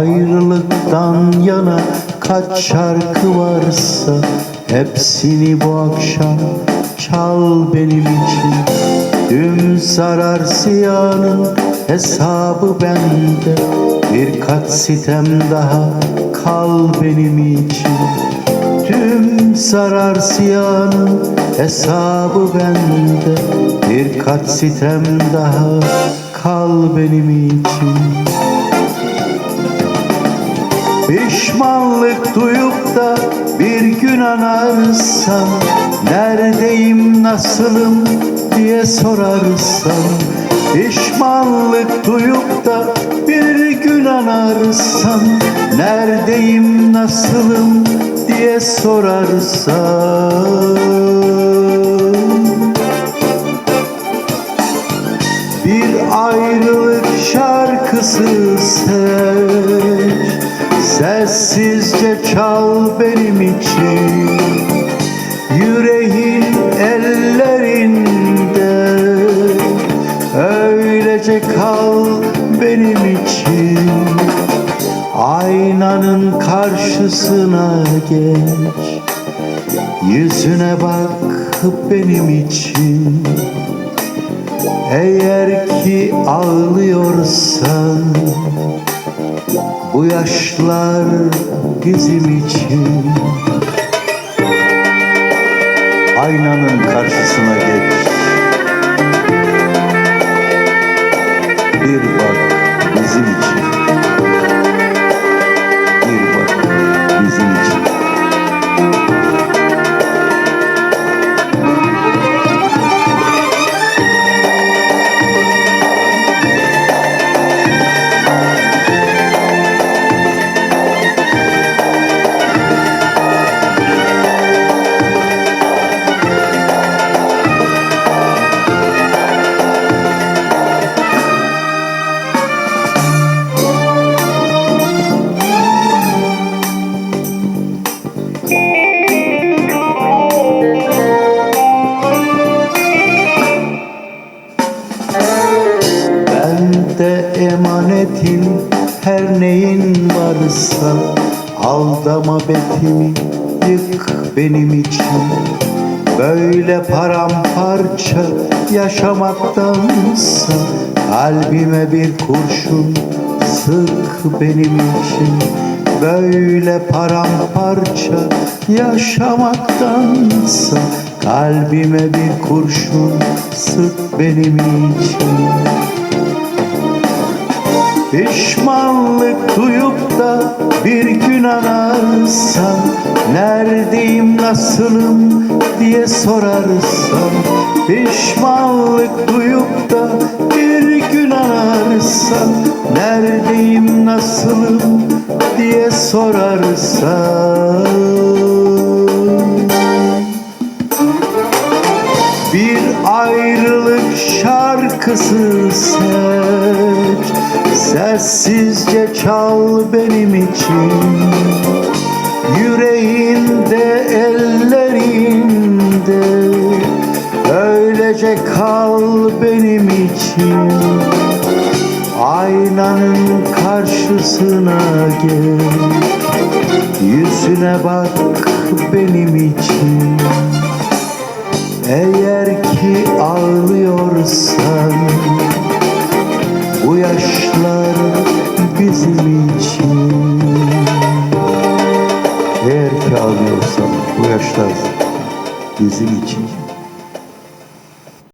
Ayrılıktan yana kaç şarkı varsa Hepsini bu akşam çal benim için. Tüm sarar siyanın hesabı bende Birkaç sitem daha kal benim için. Tüm sarar siyanın hesabı bende Birkaç sitem daha kal benim için Pişmanlık duyup da bir gün anarsan Neredeyim nasılım? diye sorarsan Pişmanlık duyup da bir gün anarsan Neredeyim nasılım? diye sorarsan bir ayrılık şarkısı seç Sessizce çal benim için. Yüreğin ellerinde. Öylece kal benim için. Aynanın karşısına geç. Yüzüne bak benim için. Eğer ki ağlıyorsan Bu yaşlar bizim için. Aynanın karşısına geç emanetim her neyin varsa Aldama betimi yık benim için Böyle paramparça yaşamaktansa Kalbime bir kurşun sık benim için. Böyle paramparça yaşamaktansa Kalbime bir kurşun sık benim için Pişmanlık duyup da bir gün anarsan Neredeyim nasılım? diye sorarsan Pişmanlık duyup da bir gün anarsan Neredeyim nasılım? diye sorarsan. Bir ayrılık şarkısı seç Sessizce çal benim için. Yüreğinde ellerinde. Öylece kal benim için. Aynanın karşısına gel. Yüzüne bak benim için. Eğer Yaşlar bizim için